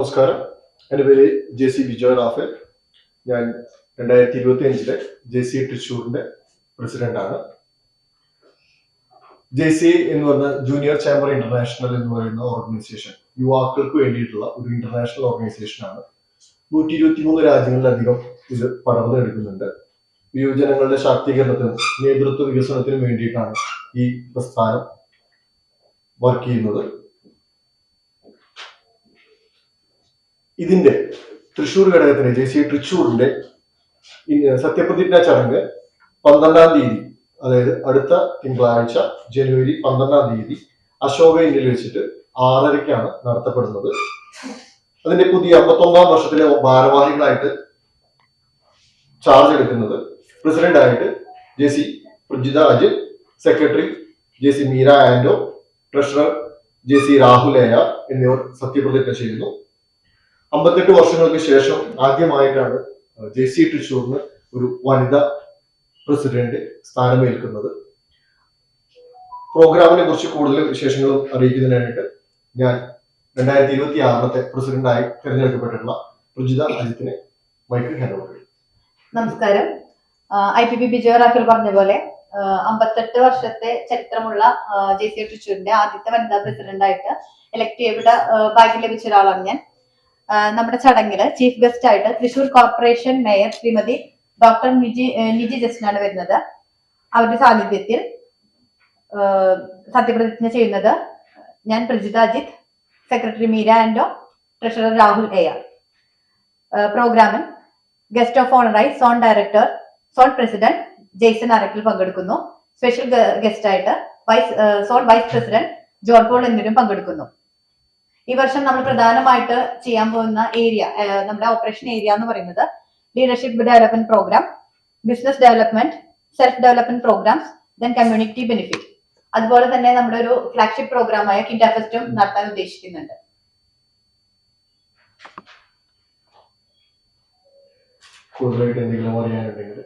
നമസ്കാരം. എന്റെ പേര് ജെ സി വിജയ റാഫേൽ. ഞാൻ രണ്ടായിരത്തി ഇരുപത്തി അഞ്ചിലെ ജെ സി തൃശ്ശൂരിന്റെ പ്രസിഡന്റാണ് ജെ സി എന്ന് പറഞ്ഞ ജൂനിയർ ചാമ്പർ ഇന്റർനാഷണൽ എന്ന് പറയുന്ന ഓർഗനൈസേഷൻ യുവാക്കൾക്ക് വേണ്ടിയിട്ടുള്ള ഒരു ഇന്റർനാഷണൽ ഓർഗനൈസേഷൻ ആണ്. നൂറ്റി ഇരുപത്തി മൂന്ന് രാജ്യങ്ങളിലധികം ഇത് പടർന്നു എടുക്കുന്നുണ്ട് യുവജനങ്ങളുടെ ശാക്തീകരണത്തിനും നേതൃത്വ വികസനത്തിനും വേണ്ടിയിട്ടാണ് ഈ പ്രസ്ഥാനം വർക്ക് ചെയ്യുന്നത്. ഇതിന്റെ തൃശ്ശൂർ ഘടകത്തിന്റെ ജെ സി തൃശ്ശൂരിന്റെ സത്യപ്രതിജ്ഞ ചടങ്ങ് പന്ത്രണ്ടാം തീയതി അതായത് അടുത്ത തിങ്കളാഴ്ച ജനുവരി പന്ത്രണ്ടാം തീയതി അശോക ഇന്ത്യയിൽ വെച്ചിട്ട് ആറരയ്ക്കാണ് നടത്തപ്പെടുന്നത്. അതിന്റെ പുതിയ അമ്പത്തൊന്നാം വർഷത്തിലെ ഭാരവാഹികളായിട്ട് ചാർജ് എടുക്കുന്നത് പ്രസിഡന്റായിട്ട് J C Prajitha Ajith secretary J C Meera Ando treasurer J C രാഹുലേയ എന്നിവർ സത്യപ്രതിജ്ഞ ചെയ്യുന്നു. അമ്പത്തെട്ട് വർഷങ്ങൾക്ക് ശേഷം ആദ്യമായിട്ടാണ് ജെ സി തൃശ്ശൂറിന് ഒരു വനിത പ്രസിഡന്റ് സ്ഥാനമേൽക്കുന്നത്. പ്രോഗ്രാമിനെ കുറിച്ച് കൂടുതൽ വിശേഷങ്ങളും അറിയിക്കുന്നതിനായിട്ട് ഞാൻ രണ്ടായിരത്തി ഇരുപത്തി ആറിലത്തെ പ്രസിഡന്റായി തിരഞ്ഞെടുക്കപ്പെട്ടിട്ടുള്ള പ്രജിത അജിത്തിനെ മൈക്ക് ഹാൻഡ് നമസ്കാരം. I P P Bijo Raphel പറഞ്ഞ പോലെ അമ്പത്തെട്ട് വർഷത്തെ ചരിത്രമുള്ള ജെ സി തൃശ്ശൂരിന്റെ ആദ്യത്തെ വനിതാ പ്രസിഡന്റായിട്ട് എലക്ട് ചെയ്യപ്പെട്ട ഭാഗ്യം ലഭിച്ച ഒരാളാണ് ഞാൻ. നമ്മുടെ ചടങ്ങിൽ ചീഫ് ഗസ്റ്റ് ആയിട്ട് Thrissur corporation mayor Shrimati doctor Niji Niji ജസ്റ്റിനാണ് വരുന്നത്. അവരുടെ സാന്നിധ്യത്തിൽ സത്യപ്രതിജ്ഞ ചെയ്യുന്നത് ഞാൻ Prajitha Ajith secretary Meera Ando treasurer Rahul A R പ്രോഗ്രാമിൽ guest of ഓണറായി zone director zone president Jaison Arakkil പങ്കെടുക്കുന്നു. സ്പെഷ്യൽ ഗസ്റ്റ് ആയിട്ട് vice zone vice president John Paul എന്നിവരും പങ്കെടുക്കുന്നു. ഈ വർഷം നമ്മൾ പ്രധാനമായിട്ട് ചെയ്യാൻ പോകുന്ന ഏരിയ നമ്മുടെ ഓപ്പറേഷൻ ഏരിയ എന്ന് പറയുന്നത് leadership development program business development self development programs then community benefit അതുപോലെ തന്നെ നമ്മുടെ ഒരു ഫ്ലാഗ്ഷിപ്പ് പ്രോഗ്രാമായ കിൻഡാഫെസ്റ്റും നടത്താൻ ഉദ്ദേശിക്കുന്നുണ്ട്. കൂടുതലായിട്ട് എന്തെങ്കിലും അറിയാനുണ്ടെങ്കിൽ